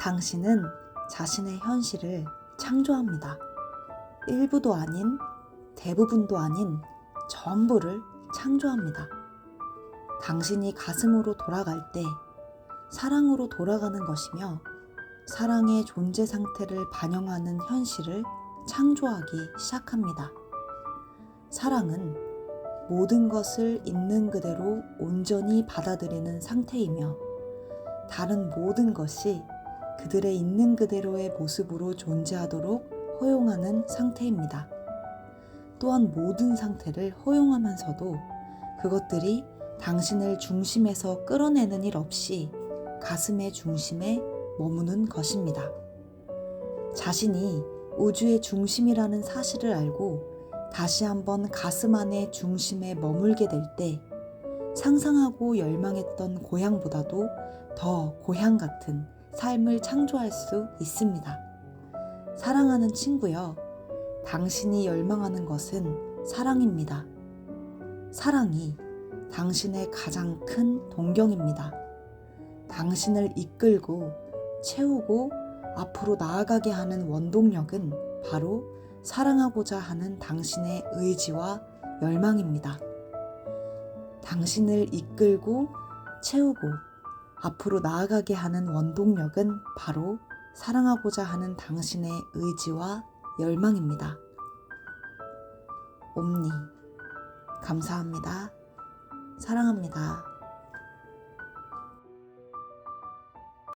당신은 자신의 현실을 창조합니다. 일부도 아닌, 대부분도 아닌 전부를 창조합니다. 당신이 가슴으로 돌아갈 때 사랑으로 돌아가는 것이며 사랑의 존재 상태를 반영하는 현실을 창조하기 시작합니다. 사랑은 모든 것을 있는 그대로 온전히 받아들이는 상태이며 다른 모든 것이 그들의 있는 그대로의 모습으로 존재하도록 허용하는 상태입니다. 또한 모든 상태를 허용하면서도 그것들이 당신을 중심에서 끌어내는 일 없이 가슴의 중심에 머무는 것입니다. 자신이 우주의 중심이라는 사실을 알고 다시 한번 가슴 안의 중심에 머물게 될 때 상상하고 열망했던 고향보다도 더 고향 같은 삶을 창조할 수 있습니다. 사랑하는 친구여, 당신이 열망하는 것은 사랑입니다. 사랑이 당신의 가장 큰 동경입니다. 당신을 이끌고 채우고 앞으로 나아가게 하는 원동력은 바로 사랑하고자 하는 당신의 의지와 열망입니다. 당신을 이끌고 채우고 앞으로 나아가게 하는 원동력은 바로 사랑하고자 하는 당신의 의지와 열망입니다. 옴니. 감사합니다. 사랑합니다.